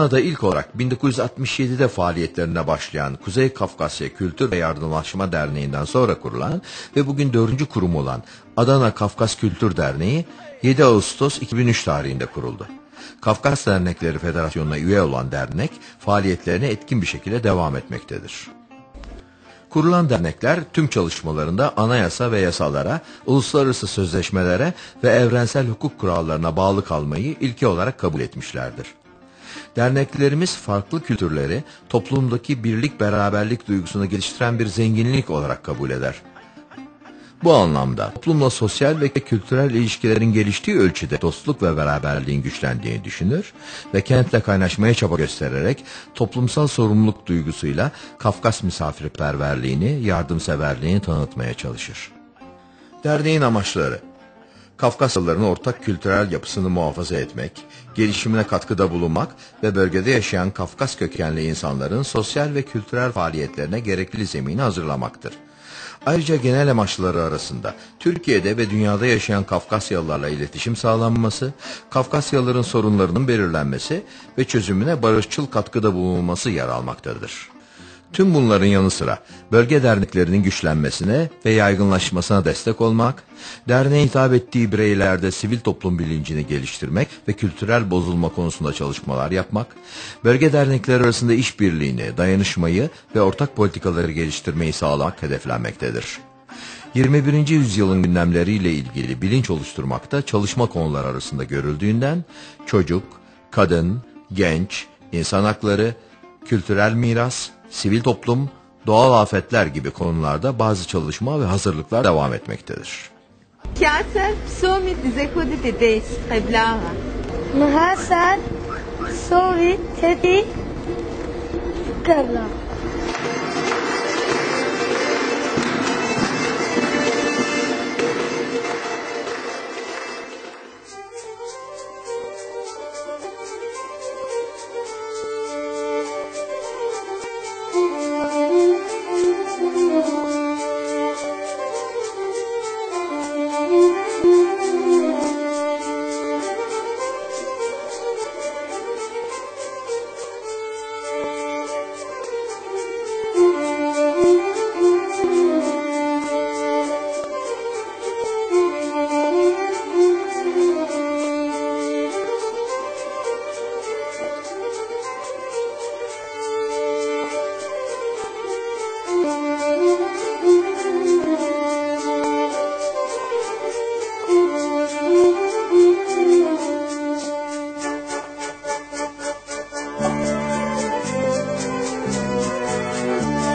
Adana'da ilk olarak 1967'de faaliyetlerine başlayan Kuzey Kafkasya Kültür ve Yardımlaşma Derneği'nden sonra kurulan ve bugün dördüncü kurum olan Adana Kafkas Kültür Derneği 7 Ağustos 2003 tarihinde kuruldu. Kafkas Dernekleri Federasyonu'na üye olan dernek faaliyetlerine etkin bir şekilde devam etmektedir. Kurulan dernekler tüm çalışmalarında anayasa ve yasalara, uluslararası sözleşmelere ve evrensel hukuk kurallarına bağlı kalmayı ilke olarak kabul etmişlerdir. Derneklerimiz farklı kültürleri toplumdaki birlik beraberlik duygusunu geliştiren bir zenginlik olarak kabul eder. Bu anlamda toplumla sosyal ve kültürel ilişkilerin geliştiği ölçüde dostluk ve beraberliğin güçlendiğini düşünür ve kentle kaynaşmaya çaba göstererek toplumsal sorumluluk duygusuyla Kafkas misafirperverliğini, yardımseverliğini tanıtmaya çalışır. Derneğin amaçları Kafkasyalıların ortak kültürel yapısını muhafaza etmek, gelişimine katkıda bulunmak ve bölgede yaşayan Kafkas kökenli insanların sosyal ve kültürel faaliyetlerine gerekli zemini hazırlamaktır. Ayrıca genel amaçları arasında Türkiye'de ve dünyada yaşayan Kafkasyalılarla iletişim sağlanması, Kafkasyalıların sorunlarının belirlenmesi ve çözümüne barışçıl katkıda bulunması yer almaktadır. Tüm bunların yanı sıra bölge derneklerinin güçlenmesine ve yaygınlaşmasına destek olmak, derneğe hitap ettiği bireylerde sivil toplum bilincini geliştirmek ve kültürel bozulma konusunda çalışmalar yapmak, bölge dernekleri arasında işbirliğini, dayanışmayı ve ortak politikaları geliştirmeyi sağlamak hedeflenmektedir. 21. yüzyılın gündemleriyle ilgili bilinç oluşturmakta çalışma konular arasında görüldüğünden çocuk, kadın, genç, insan hakları, kültürel miras, sivil toplum, doğal afetler gibi konularda bazı çalışma ve hazırlıklar devam etmektedir. Chiasa psomi dizekodi dedes khablava. Muhasar Sovi Tedi Kevla